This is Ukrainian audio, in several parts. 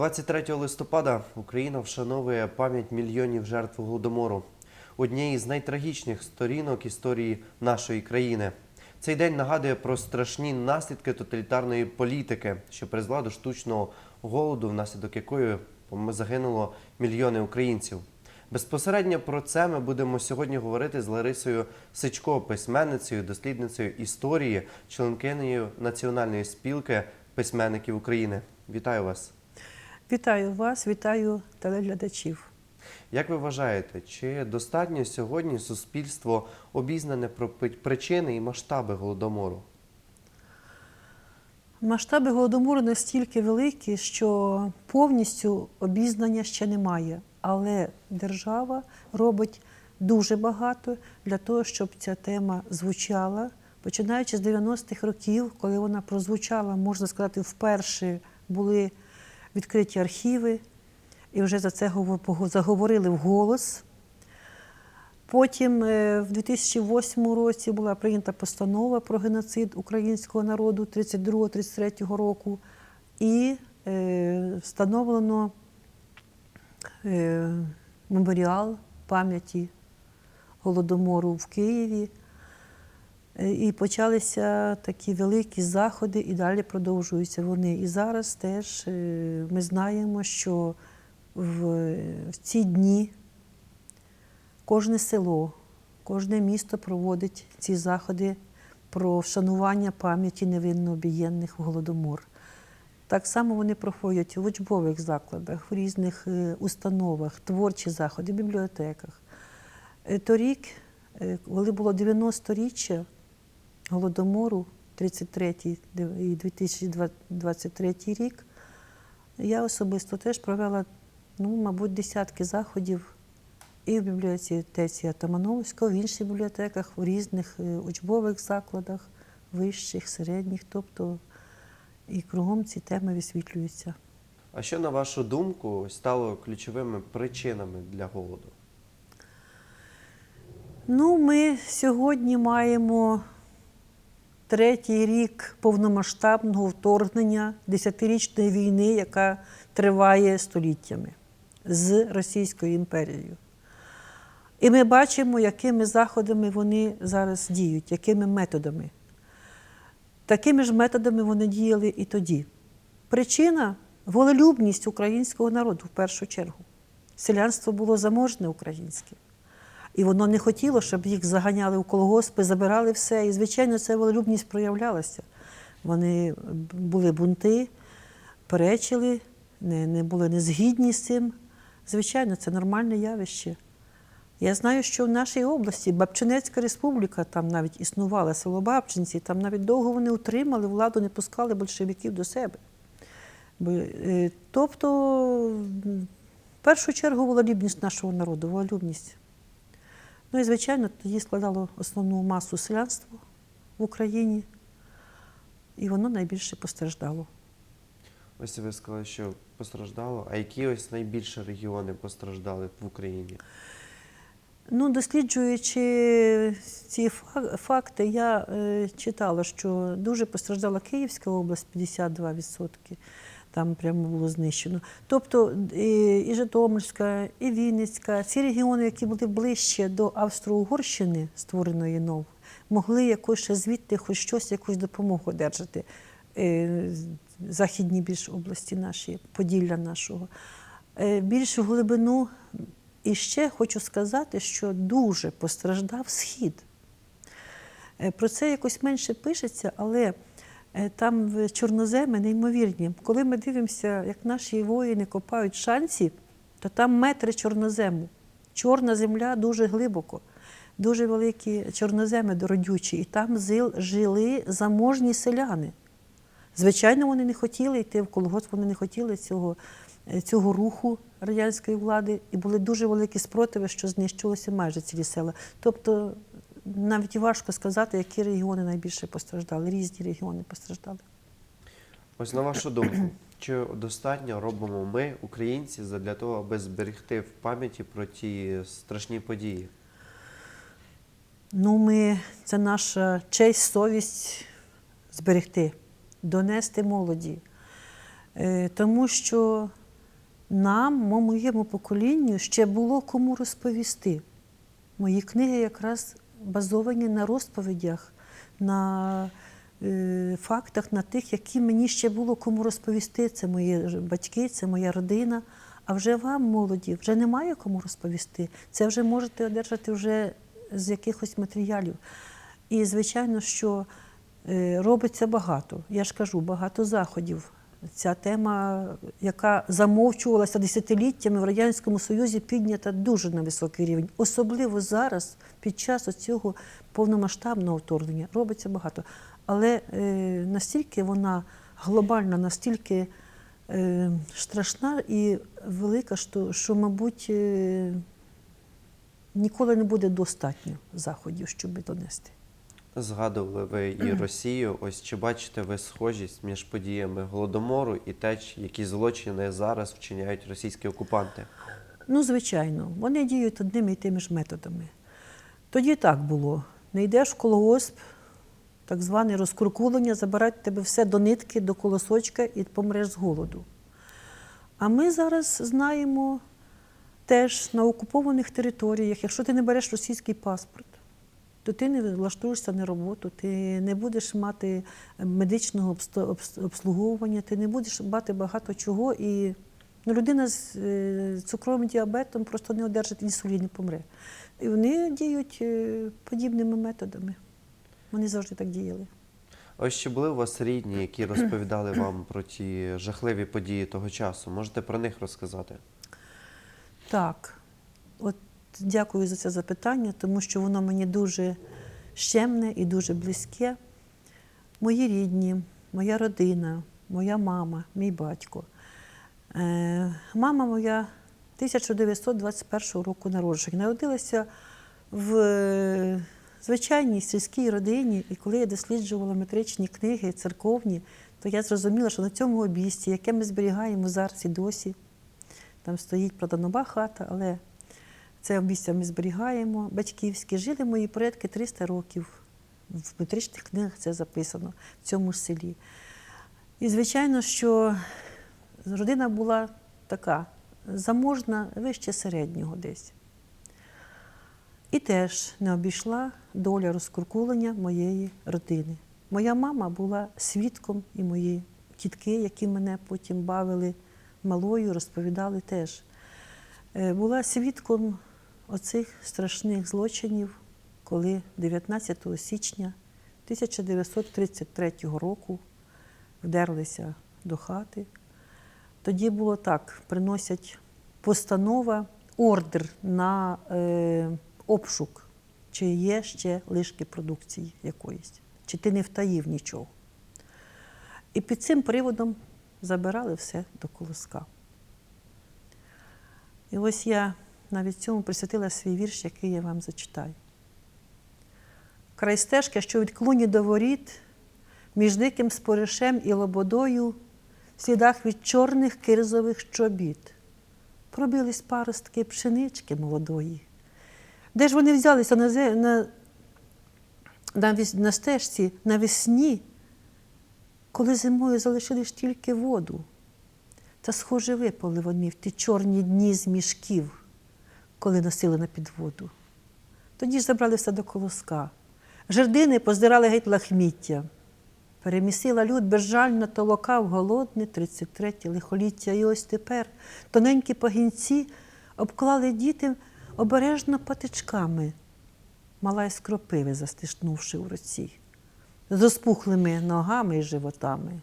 23 листопада Україна вшановує пам'ять мільйонів жертв голодомору, однієї з найтрагічних сторінок історії нашої країни. Цей день нагадує про страшні наслідки тоталітарної політики, що призвела до штучного голоду, внаслідок якої загинуло мільйони українців. Безпосередньо про це ми будемо сьогодні говорити з Ларисою Сичко, письменницею, дослідницею історії, членкинею Національної спілки письменників України. Вітаю вас! Вітаю вас, вітаю телеглядачів. Як ви вважаєте, чи достатньо сьогодні суспільство обізнане про причини і масштаби голодомору? Масштаби голодомору настільки великі, що повністю обізнання ще немає. Але держава робить дуже багато для того, щоб ця тема звучала. Починаючи з 90-х років, коли вона прозвучала, можна сказати, вперше були відкриті архіви, і вже за це говор- заговорили вголос. Потім е, в 2008 році була прийнята постанова про геноцид українського народу 32-33 року, і е, встановлено е, меморіал пам'яті Голодомору в Києві. Е, І почалися такі великі заходи, і далі продовжуються вони. І зараз теж е, ми знаємо, що в, ці дні кожне село, кожне місто проводить ці заходи про вшанування пам'яті невинно обієнних в Голодомор. Так само вони проходять в учбових закладах, в різних е, установах, творчі заходи, в бібліотеках. Торік, коли було 90-річчя Голодомору, 33 і 2023 рік, я особисто теж провела, ну, мабуть, десятки заходів і в бібліотеці Атамановського, в інших бібліотеках, в різних е, учбових закладах, вищих, середніх, тобто і кругом ці теми висвітлюються. А що, на вашу думку, стало ключовими причинами для голоду? Ну, ми сьогодні маємо третій рік повномасштабного вторгнення десятирічної війни, яка триває століттями з Російською імперією. І ми бачимо, якими заходами вони зараз діють, якими методами. Такими ж методами вони діяли і тоді. Причина волелюбність українського народу в першу чергу. Селянство було заможне українське. І воно не хотіло, щоб їх заганяли в колгоспи, забирали все. І, звичайно, ця волелюбність проявлялася. Вони були бунти, перечили, не, не були незгідні з цим. Звичайно, це нормальне явище. Я знаю, що в нашій області Бабчинецька республіка, там навіть існувала село Бабчинці, там навіть довго вони утримали владу, не пускали большевиків до себе. Е, Тобто, в першу чергу, волелюбність нашого народу, волелюбність. Ну і, звичайно, тоді складало основну масу селянства в Україні, і воно найбільше постраждало. Ось ви сказали, що постраждало. А які ось найбільше регіони постраждали в Україні? Ну, досліджуючи ці факти, я е, читала, що дуже постраждала Київська область 52%. Там прямо було знищено. Тобто і, і Житомирська, і Вінницька, ці регіони, які були ближче до Австро-Угорщини, створеної НОВ, могли якось ще звідти хоч щось, якусь допомогу одержати. Е, західні більш області наші, Поділля нашого. Е, більш в глибину і ще хочу сказати, що дуже постраждав схід. Е, Про це якось менше пишеться, але е, там в чорноземи неймовірні. Коли ми дивимося, як наші воїни копають шанці, то там метри чорнозему. Чорна земля дуже глибоко, дуже великі чорноземи дородючі, і там жили заможні селяни. Звичайно, вони не хотіли йти в колгосп, вони не хотіли цього, е, цього руху радянської влади, і були дуже великі спротиви, що знищилося майже цілі села. Тобто навіть і важко сказати, які регіони найбільше постраждали. Різні регіони постраждали. Ось на вашу думку, чи достатньо робимо ми, українці, для того, аби зберегти в пам'яті про ті страшні події? Ну, ми, це наша честь, совість зберегти, донести молоді. Е, Тому що нам, моєму поколінню, ще було кому розповісти. Мої книги якраз базовані на розповідях, на е, фактах, на тих, які мені ще було кому розповісти. Це мої батьки, це моя родина. А вже вам, молоді, вже немає кому розповісти. Це вже можете одержати вже з якихось матеріалів. І, звичайно, що е, робиться багато. Я ж кажу, багато заходів. Ця тема, яка замовчувалася десятиліттями в Радянському Союзі, піднята дуже на високий рівень. Особливо зараз, під час цього повномасштабного вторгнення, робиться багато. Але е, настільки вона глобальна, настільки е, страшна і велика, що, що мабуть, е, ніколи не буде достатньо заходів, щоб донести. Згадували ви і Росію. Ось чи бачите ви схожість між подіями голодомору і те, які злочини зараз вчиняють російські окупанти? Ну, звичайно, вони діють одними і тими ж методами. Тоді так було. Не йдеш в колгосп, так зване розкуркулення, забирають тебе все до нитки, до колосочка і помреш з голоду. А ми зараз знаємо теж на окупованих територіях, якщо ти не береш російський паспорт, то ти не влаштуєшся на роботу, ти не будеш мати медичного обслуговування, ти не будеш мати багато чого. І ну, людина з е, цукровим діабетом просто не одержить інсулін і помре. І вони діють е, подібними методами. Вони завжди так діяли. Ось чи були у вас рідні, які розповідали вам про ті жахливі події того часу? Можете про них розказати? Так, от дякую за це запитання, тому що воно мені дуже щемне і дуже близьке. Мої рідні, моя родина, моя мама, мій батько. Е, мама моя 1921 року народження. Народилася в е, звичайній сільській родині, і коли я досліджувала метричні книги церковні, то я зрозуміла, що на цьому обійсті, яке ми зберігаємо зараз і досі, там стоїть правда, нова хата, але це обійстя ми зберігаємо. Батьківське. Жили мої предки 300 років. В метричних книгах це записано в цьому селі. І, звичайно, що родина була така заможна, вище середнього десь. І теж не обійшла доля розкуркулення моєї родини. Моя мама була свідком, і мої тітки, які мене потім бавили малою, розповідали теж. Е, Була свідком оцих страшних злочинів, коли 19 січня 1933 року вдерлися до хати. Тоді було так: приносять постанова, ордер на е, обшук, чи є ще лишки продукції якоїсь, чи ти не втаїв нічого. І під цим приводом забирали все до колоска. І ось я навіть цьому присвятила свій вірш, який я вам зачитаю. Край стежки, що від клуні до воріт, між диким споришем і лободою, в слідах від чорних кирзових чобіт, пробились паростки пшенички молодої. Де ж вони взялися на, на, на, на стежці навесні, коли зимою залишили тільки воду? Та схоже випали вони в ті чорні дні з мішків, коли носили на підводу. Тоді ж забрали все до колоска. Жердини поздирали геть лахміття. Перемісила люд безжально толокав голодне 33 лихоліття. І ось тепер тоненькі пагінці обклали діти обережно патичками, мала й скропиви застишнувши у руці, з розпухлими ногами і животами.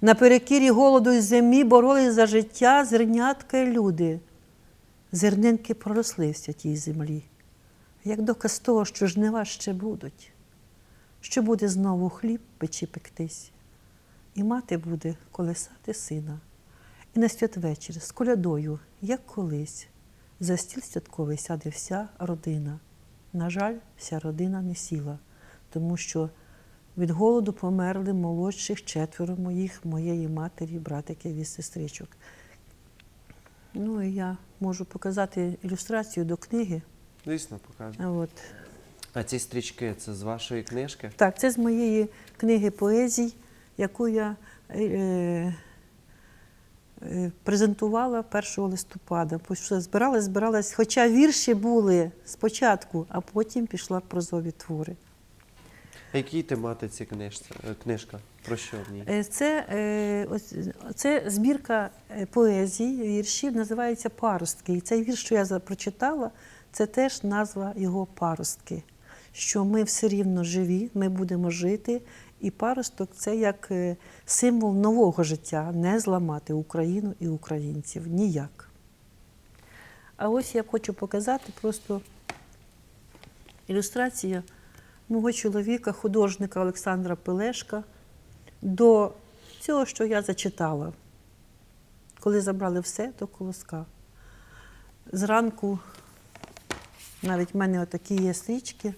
Наперекірі голоду й зимі боролись за життя зернятка й люди. Зернинки проросли в святій землі, як доказ того, що жнива ще будуть, що буде знову хліб печі пектись, і мати буде колесати сина, і на святвечір з колядою, як колись, за стіл святковий сяде вся родина. На жаль, вся родина не сіла, тому що від голоду померли молодших четверо моїх, моєї матері, братиків і сестричок. Ну і я можу показати ілюстрацію до книги. Звісно, покажу. А От. А ці стрічки це з вашої книжки? Так, це з моєї книги поезій, яку я е, е, презентувала 1 листопада. Збиралась, збиралась, хоча вірші були спочатку, а потім пішла прозові твори. А якій тематиці книжця, е, книжка? Про що в ній? Е, Це, е, ось, це збірка поезій, віршів, називається Паростки. І цей вірш, що я прочитала, це теж назва його паростки. Що ми все рівно живі, ми будемо жити. І паросток це як символ нового життя, не зламати Україну і українців ніяк. А ось я хочу показати просто ілюстрація мого чоловіка, художника Олександра Пелешка, до цього, що я зачитала, коли забрали все до колоска. Зранку навіть в мене отакі є стрічки.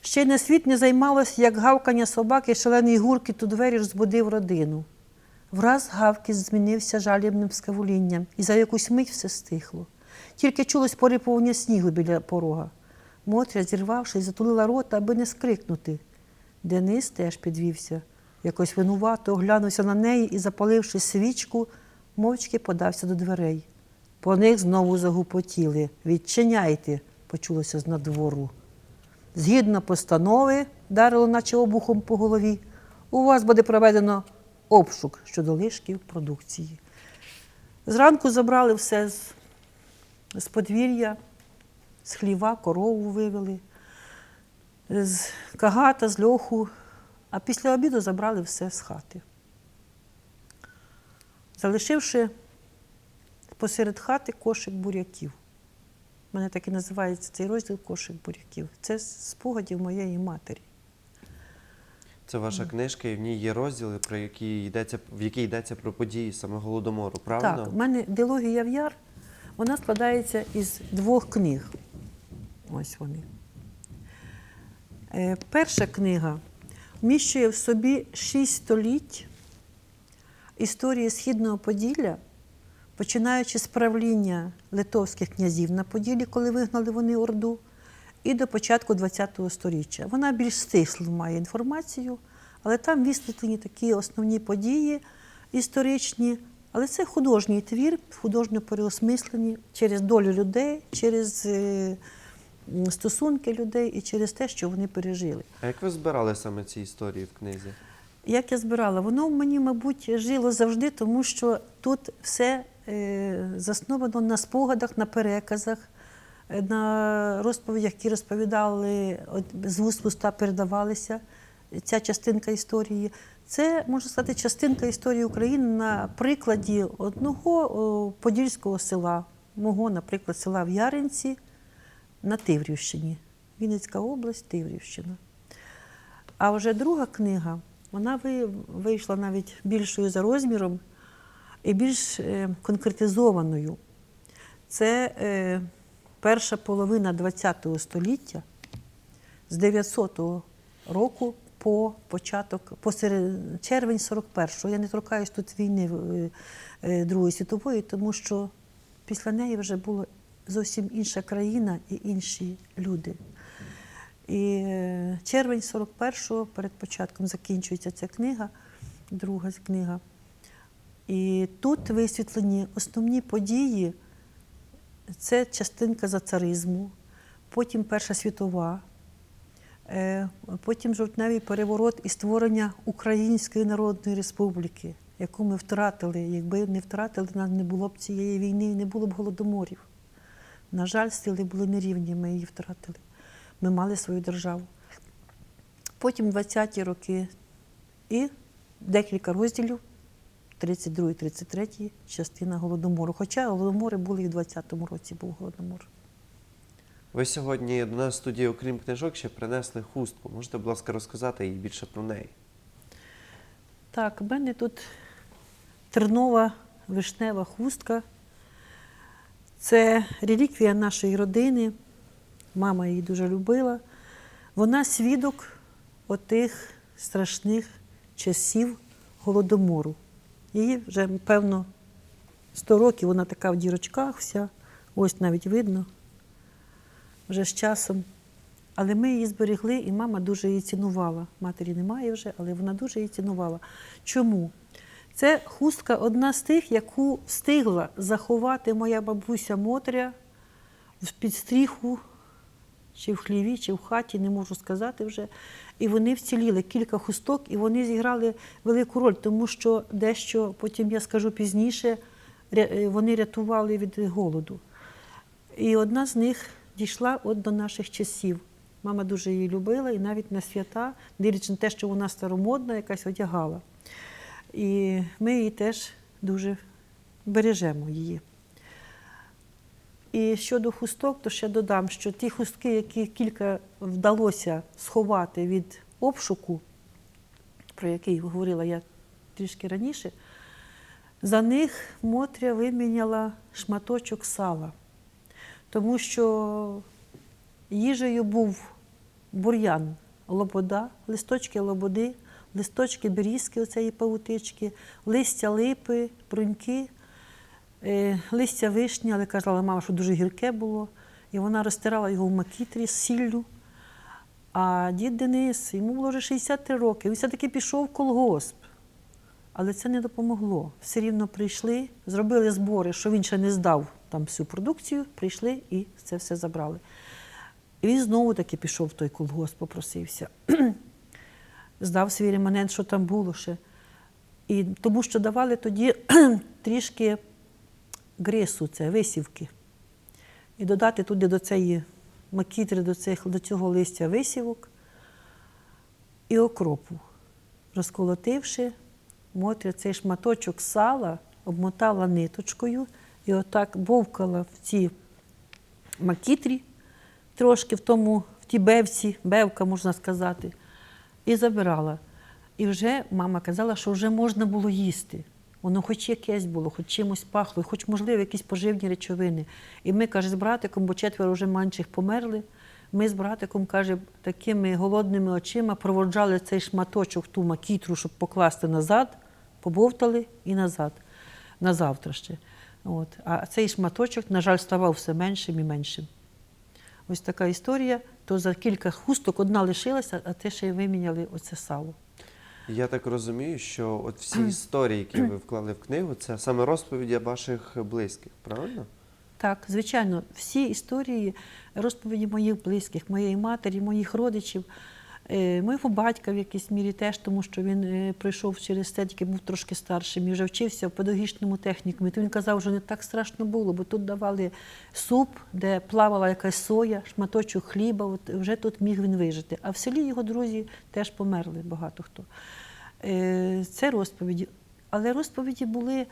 Ще й на світ не займалось, як гавкання собаки, шалений гуркіт у двері розбудив родину. Враз гавкіт змінився жалібним скавулінням, і за якусь мить все стихло. Тільки чулось порипування снігу біля порога. Мотря, зірвавшись, затулила рота, аби не скрикнути. Денис теж підвівся. Якось винувато оглянувся на неї і, запаливши свічку, мовчки подався до дверей. По них знову загупотіли. Відчиняйте, почулося з надвору. Згідно постанови, дарило наче обухом по голові, у вас буде проведено обшук щодо лишків продукції. Зранку забрали все з, з подвір'я, з хліва, корову вивели, з кагата, з льоху, а після обіду забрали все з хати. Залишивши посеред хати кошик буряків. У мене так і називається цей розділ кошик буряків. Це з спогадів моєї матері. Це ваша книжка, і в ній є розділи, про які йдеться, в якій йдеться про події саме голодомору, правильно? Так, в мене діалогія в яр, вона складається із двох книг. Ось вони. Е, перша книга вміщує в собі шість століть історії Східного Поділля, починаючи з правління литовських князів на Поділлі, коли вигнали вони Орду, і до початку ХХ століття. Вона більш стислу має інформацію, але там висвітлені такі основні події історичні. Але це художній твір, художньо переосмислені через долю людей, через е, стосунки людей і через те, що вони пережили. А як ви збирали саме ці історії в книзі? Як я збирала, воно в мені, мабуть, жило завжди, тому що тут все е, засновано на спогадах, на переказах, е, на розповідях, які розповідали з вуст в уста передавалися. Ця частинка історії. Це можна сказати частинка історії України на прикладі одного подільського села, мого, наприклад, села в Яринці на Тиврівщині. Вінницька область, Тиврівщина. А вже друга книга, вона вийшла навіть більшою за розміром і більш е, конкретизованою. Це е, перша половина ХХ століття з 900 року по початок, по червень 41-го. Я не торкаюсь тут війни е, Другої світової, тому що після неї вже була зовсім інша країна і інші люди. І е, червень 41-го, перед початком закінчується ця книга, друга книга. І тут висвітлені основні події. Це частинка за царизму, потім Перша світова, е, потім жовтневий переворот і створення Української Народної Республіки, яку ми втратили. Якби не втратили, нас не було б цієї війни не було б голодоморів. На жаль, сили були нерівні, ми її втратили. Ми мали свою державу. Потім 20-ті роки і декілька розділів, 32-33 частина Голодомору. Хоча Голодомори були і в 20-му році був Голодомор. Ви сьогодні до нас в студії, окрім книжок, ще принесли хустку. Можете, будь ласка, розказати їй більше про неї? Так, в мене тут тернова вишнева хустка. Це реліквія нашої родини. Мама її дуже любила. Вона свідок отих страшних часів голодомору. Її вже, певно, 100 років вона така в дірочках вся, ось навіть видно, вже з часом. Але ми її зберегли, і мама дуже її цінувала. Матері немає вже, але вона дуже її цінувала. Чому? Це хустка одна з тих, яку встигла заховати моя бабуся Мотря в підстріху, чи в хліві, чи в хаті, не можу сказати вже. І вони вціліли кілька хусток, і вони зіграли велику роль, тому що дещо, потім я скажу пізніше, е, вони рятували від голоду. І одна з них дійшла от до наших часів. Мама дуже її любила і навіть на свята, дивлячись на те, що вона старомодна, якась одягала. І ми її теж дуже бережемо її. І щодо хусток, то ще додам, що ті хустки, які кілька вдалося сховати від обшуку, про який говорила я трішки раніше, за них Мотря виміняла шматочок сала, тому що їжею був бур'ян, лобода, листочки лободи, листочки берізки, оцеї павутички, листя липи, бруньки, е, листя вишні, але казала мама, що дуже гірке було. І вона розтирала його в макітрі з сіллю. А дід Денис, йому було вже 63 роки, він все-таки пішов в колгосп. Але це не допомогло. Все рівно прийшли, зробили збори, що він ще не здав там всю продукцію, прийшли і це все забрали. І він знову таки пішов в той колгосп, попросився. Здав свій реманент, що там було ще. І тому що давали тоді трішки грису, це висівки. І додати туди до цієї макітри, до, цих, до цього листя висівок і окропу. Розколотивши, Мотря цей шматочок сала обмотала ниточкою і отак бовкала в цій макітрі, трошки в тому, в тій бевці, бевка, можна сказати, і забирала. І вже мама казала, що вже можна було їсти. Воно хоч якесь було, хоч чимось пахло, хоч, можливо, якісь поживні речовини. І ми, каже, з братиком, бо четверо вже менших померли. Ми з братиком, каже, такими голодними очима проводжали цей шматочок, ту макітру, щоб покласти назад, побовтали і назад, на завтра ще. От. А цей шматочок, на жаль, ставав все меншим і меншим. Ось така історія. То за кілька хусток одна лишилася, а те ще й виміняли оце сало. Я так розумію, що от всі історії, які ви вклали в книгу, це саме розповіді ваших близьких, правильно? Так, звичайно, всі історії, розповіді моїх близьких, моєї матері, моїх родичів, моєго батька в якійсь мірі теж, тому що він е, пройшов через це, тільки був трошки старшим і вже вчився в педагогічному технікумі. То він казав, що не так страшно було, бо тут давали суп, де плавала якась соя, шматочок хліба, от вже тут міг він вижити. А в селі його друзі теж померли багато хто. Е, Це розповіді. Але розповіді були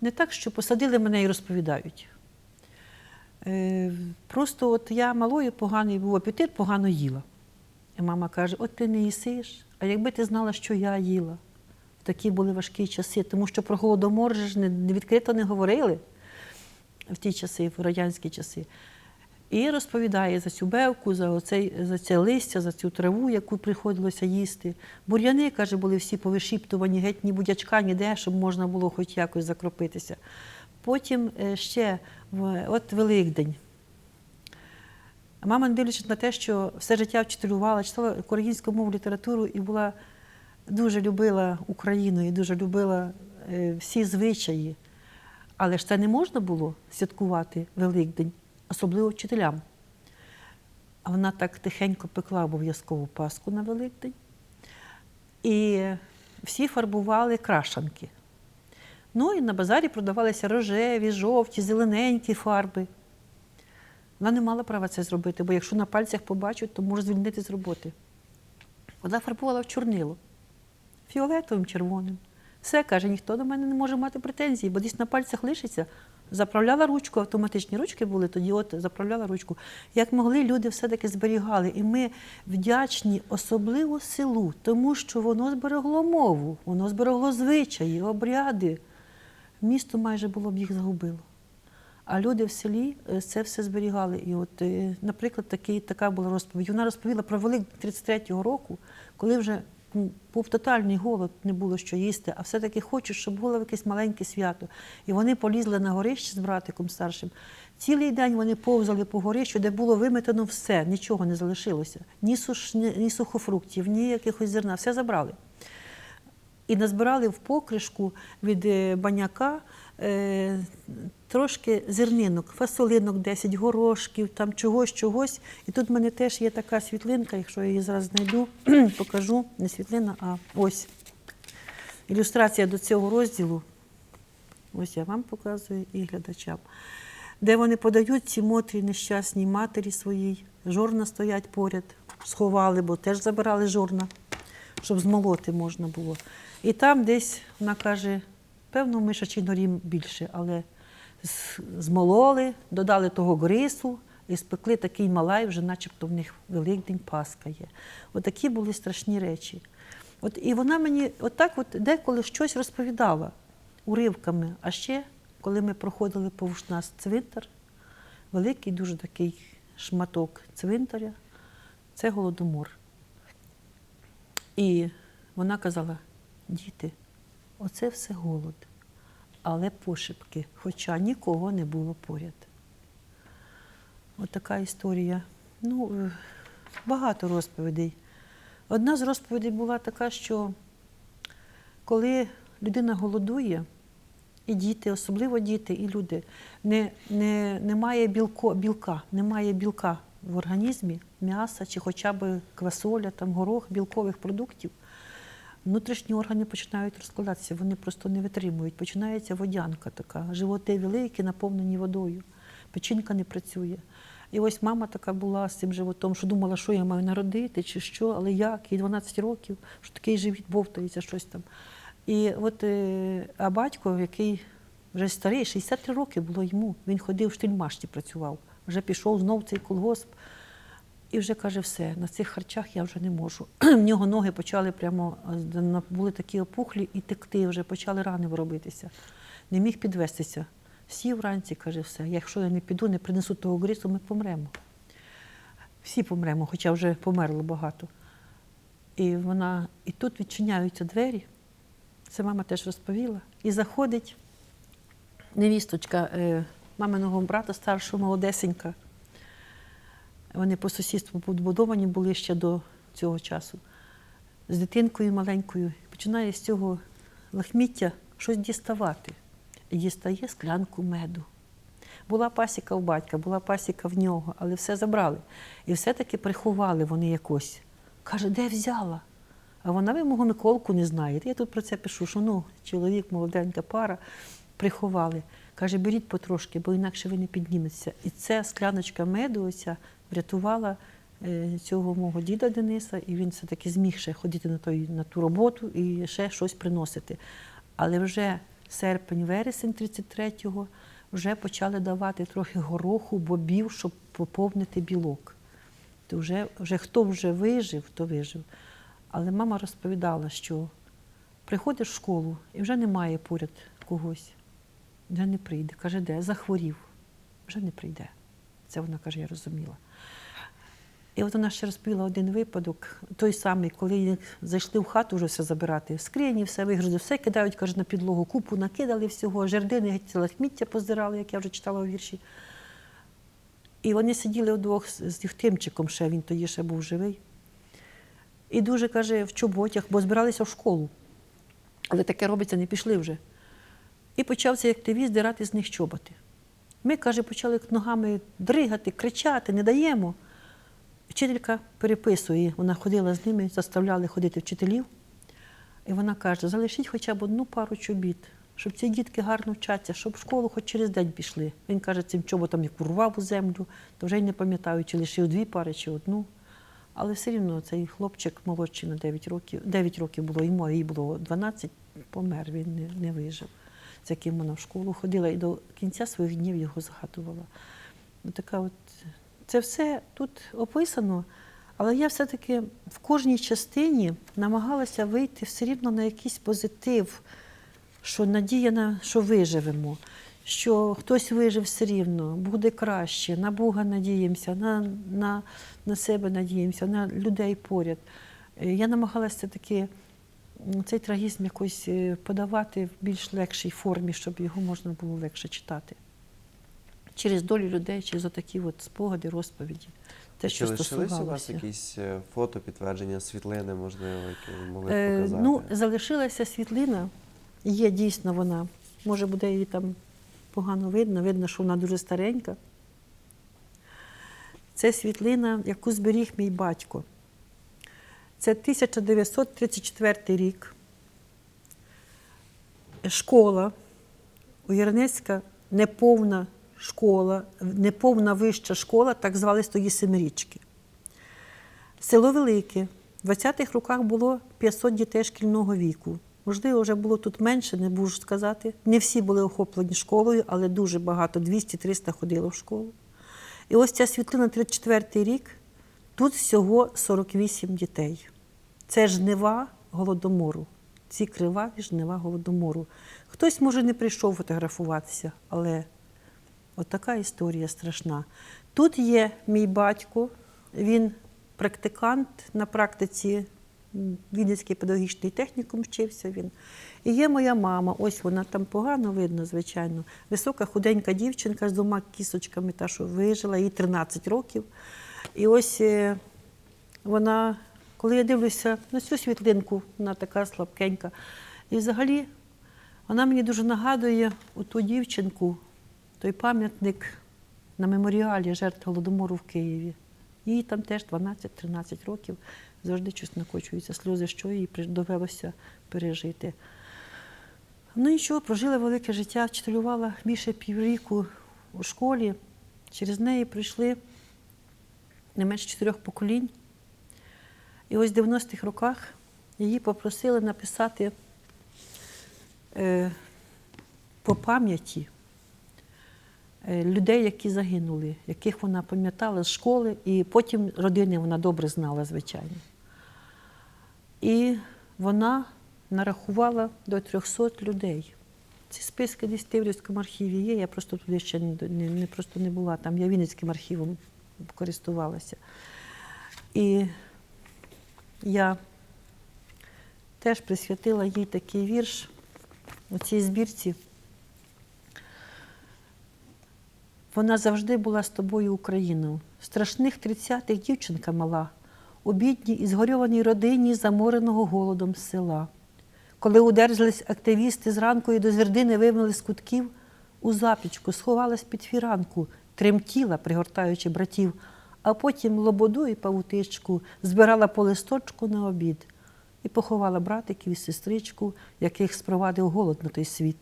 не так, що посадили мене і розповідають. Е, Просто от я малою поганий був апетит, погано їла. І мама каже: от ти не їсиш, а якби ти знала, що я їла. В такі були важкі часи, тому що про голодомор ж не, відкрито не говорили в ті часи, в радянські часи. І розповідає за цю бевку, за, оцей, за це листя, за цю траву, яку приходилося їсти. Бур'яни, каже, були всі повишіптувані, геть ні будячка, ніде, щоб можна було хоч якось закропитися. Потім е, ще от Великдень. Мама, не дивлячись на те, що все життя вчителювала, читала українську мову літературу і була дуже любила Україну і дуже любила е, всі звичаї. Але ж це не можна було святкувати Великдень, особливо вчителям. А вона так тихенько пекла обов'язкову паску на Великдень. І всі фарбували крашанки. Ну і на базарі продавалися рожеві, жовті, зелененькі фарби. Вона не мала права це зробити, бо якщо на пальцях побачать, то може звільнити з роботи. Вона фарбувала в чорнило, фіолетовим, червоним. Все, каже, ніхто до мене не може мати претензій, бо десь на пальцях лишиться. Заправляла ручку, автоматичні ручки були, тоді от заправляла ручку. Як могли, люди все-таки зберігали. І ми вдячні особливо селу, тому що воно зберегло мову, воно зберегло звичаї, обряди. Місто майже було б їх загубило. А люди в селі е, це все зберігали. І от, е, наприклад, такий, така була розповідь. Вона розповіла про Велик 33-го року, коли вже був тотальний голод, не було що їсти, а все-таки хочуть, щоб було якесь маленьке свято. І вони полізли на горище з братиком старшим. Цілий день вони повзали по горищу, де було виметено все, нічого не залишилося. Ні, суш, ні, ні сухофруктів, ні якихось зерна, все забрали. І назбирали в покришку від е, баняка трошки зернинок, фасолинок 10, горошків, там чогось, чогось. І тут в мене теж є така світлинка, якщо я її зараз знайду, покажу. Не світлина, а ось ілюстрація до цього розділу. Ось я вам показую і глядачам. Де вони подають ці мотрі нещасній матері своїй, жорна стоять поряд, сховали, бо теж забирали жорна, щоб змолоти можна було. І там десь вона каже, певно, в мишачій норі більше, але змололи, додали того грису і спекли такий малай, вже начебто в них Великдень Пасха є. Отакі були страшні речі. От, і вона мені отак от деколи щось розповідала уривками. А ще, коли ми проходили повз нас цвинтар, великий дуже такий шматок цвинтаря, це голодомор. І вона казала: діти, оце все голод, але пошепки, хоча нікого не було поряд. От історія. Ну, е, багато розповідей. Одна з розповідей була така, що коли людина голодує, і діти, особливо діти, і люди, не, не, немає білко, білка, немає білка в організмі, м'яса чи хоча б квасоля, там, горох, білкових продуктів, внутрішні органи починають розкладатися, вони просто не витримують. Починається водянка така, животи великі, наповнені водою, печінка не працює. І ось мама така була з цим животом, що думала, що я маю народити, чи що, але як, їй 12 років, що такий живіт бовтається, щось там. І от, е, а батько, який вже старий, 63 роки було йому, він ходив в штильмашті, працював, вже пішов знов цей колгосп. І вже каже, все, на цих харчах я вже не можу. В нього ноги почали прямо, е, були такі опухлі і текти, вже почали рани виробитися. Не міг підвестися. Сів вранці, каже, все, якщо я не піду, не принесу того грису, ми помремо. Всі помремо, хоча вже померло багато. І вона, і тут відчиняються двері, це мама теж розповіла, і заходить невісточка е, маминого брата, старшого молодесенька. Вони по сусідству побудовані були ще до цього часу. З дитинкою маленькою починає з цього лахміття щось діставати. І дістає склянку меду. Була пасіка у батька, була пасіка в нього, але все забрали. І все-таки приховали вони якось. Каже, де взяла? А вона ви мого Миколку не знаєте. Я тут про це пишу, що ну, чоловік, молоденька пара, приховали. Каже, беріть потрошки, бо інакше ви не підніметеся. І ця скляночка меду оця врятувала е, цього мого діда Дениса, і він все-таки зміг ще ходити на, той, на ту роботу і ще щось приносити. Але вже серпень-вересень 33-го вже почали давати трохи гороху, бобів, щоб поповнити білок. То вже, вже хто вже вижив, то вижив. Але мама розповідала, що приходиш в школу і вже немає поряд когось. Вже не прийде. Каже, де? Захворів. Вже не прийде. Це вона каже, я розуміла. І от вона ще розповіла один випадок, той самий, коли зайшли в хату вже все забирати, скрині, все вигрузили, все кидають, каже, на підлогу, купу накидали всього, жердини, ціле сміття поздирали, як я вже читала у вірші. І вони сиділи вдвох з з ще він тоді ще був живий. І дуже каже, в чоботях, бо збиралися в школу. Але таке робиться, не пішли вже. І почав цей активіст дирати з них чоботи. Ми, каже, почали ногами дригати, кричати, не даємо. Вчителька переписує, вона ходила з ними, заставляли ходити вчителів. І вона каже: залишіть хоча б одну пару чобіт, щоб ці дітки гарно вчаться, щоб в школу хоч через день пішли. Він каже, цим чоботом як урвав у землю, то вже й не пам'ятаю, чи лишив дві пари, чи одну. Але все рівно цей хлопчик молодший на 9 років, 9 років було йому, а їй було 12, помер, він не, не вижив. З яким вона в школу ходила і до кінця своїх днів його згадувала. Ну, така от, це все тут описано, але я все-таки в кожній частині намагалася вийти все рівно на якийсь позитив, що надія на що виживемо, що хтось вижив все рівно, буде краще, на Бога надіємося, на, на, на себе надіємося, на людей поряд. Е, Я намагалася таки цей трагізм якось е, подавати в більш легшій формі, щоб його можна було легше читати. Через долю людей, через отакі от спогади, розповіді. те, Чи що лишились у вас якісь е, фото, підтвердження, світлини, можливо, які ви могли б Е, показати? ну, залишилася світлина, є дійсно вона. Може, буде її там погано видно, видно, що вона дуже старенька. Це світлина, яку зберіг мій батько. Це 1934 рік. Школа, Уярнецька неповна школа, неповна вища школа, так звали тої семирічки. Село Велике. В 20-х роках було 500 дітей шкільного віку. Можливо, вже було тут менше, не можу сказати. Не всі були охоплені школою, але дуже багато, 200-300 ходило в школу. І ось ця світлина 34 рік, тут всього 48 дітей. Це жнива голодомору. Ці криваві жнива голодомору. Хтось, може, не прийшов фотографуватися, але От така історія страшна. Тут є мій батько, він практикант на практиці, м, Вінницький педагогічний технікум вчився він. І є моя мама, ось вона там погано видно, звичайно. Висока худенька дівчинка з двома кісочками, та, що вижила, їй 13 років. І ось е, вона, коли я дивлюся на цю світлинку, вона така слабкенька. І взагалі вона мені дуже нагадує ту дівчинку, той пам'ятник на меморіалі жертв Голодомору в Києві. Їй там теж 12-13 років. Завжди щось накочуються сльози, що їй довелося пережити. Ну нічого, прожила велике життя, вчителювала більше півріку у школі. Через неї пройшли не менше чотирьох поколінь. І ось в 90-х роках її попросили написати е, по пам'яті е, людей, які загинули, яких вона пам'ятала з школи, і потім родини вона добре знала, звичайно. І вона нарахувала до 300 людей. Ці списки десь в Тиврівському архіві є. Я просто туди ще не, не, просто не була. Там я Вінницьким архівом користувалася. І я теж присвятила їй такий вірш у цій збірці. Вона завжди була з тобою Україною. Страшних тридцятих дівчинка мала, у бідній і згорьованій родині замореного голодом села. Коли удержались активісти зранку і до звердини вивели з кутків, у запічку сховалась під фіранку, тремтіла, пригортаючи братів, а потім лободу і павутичку збирала по листочку на обід і поховала братиків і сестричку, яких спровадив голод на той світ.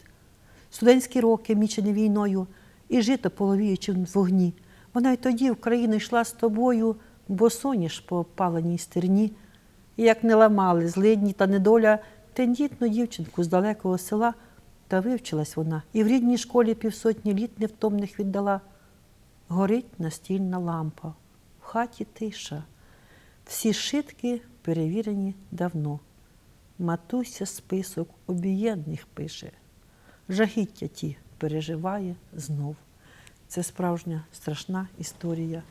Студентські роки, мічені війною, і жито половіючи в вогні. Вона й тоді в країну йшла з тобою, бо соняш по опаленій стерні. І як не ламали злидні та недоля тендітну дівчинку з далекого села, та вивчилась вона, і в рідній школі півсотні літ невтомних віддала. Горить настільна лампа, хаті тиша. Всі шитки перевірені давно. Матуся список обієдних пише, жахіття ті переживає знов. Це справжня страшна історія.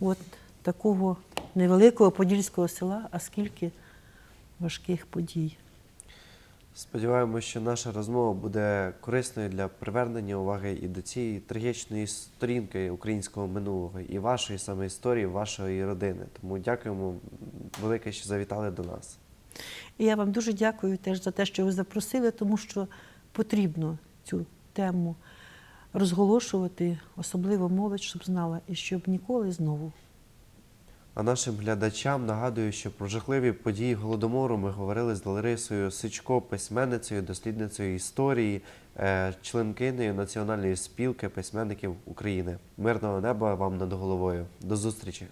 От такого невеликого подільського села, а скільки важких подій. Сподіваємося, що наша розмова буде корисною для привернення уваги і до цієї трагічної сторінки українського минулого, і вашої саме історії, вашої родини. Тому дякуємо велике, що завітали до нас. І я вам дуже дякую теж за те, що ви запросили, тому що потрібно цю тему розголошувати, особливо молодь, щоб знала, і щоб ніколи знову. А нашим глядачам нагадую, що про жахливі події голодомору ми говорили з Ларисою Сичко, письменницею, дослідницею історії, членкиною членкинею Національної спілки письменників України. Мирного неба вам над головою. До зустрічі!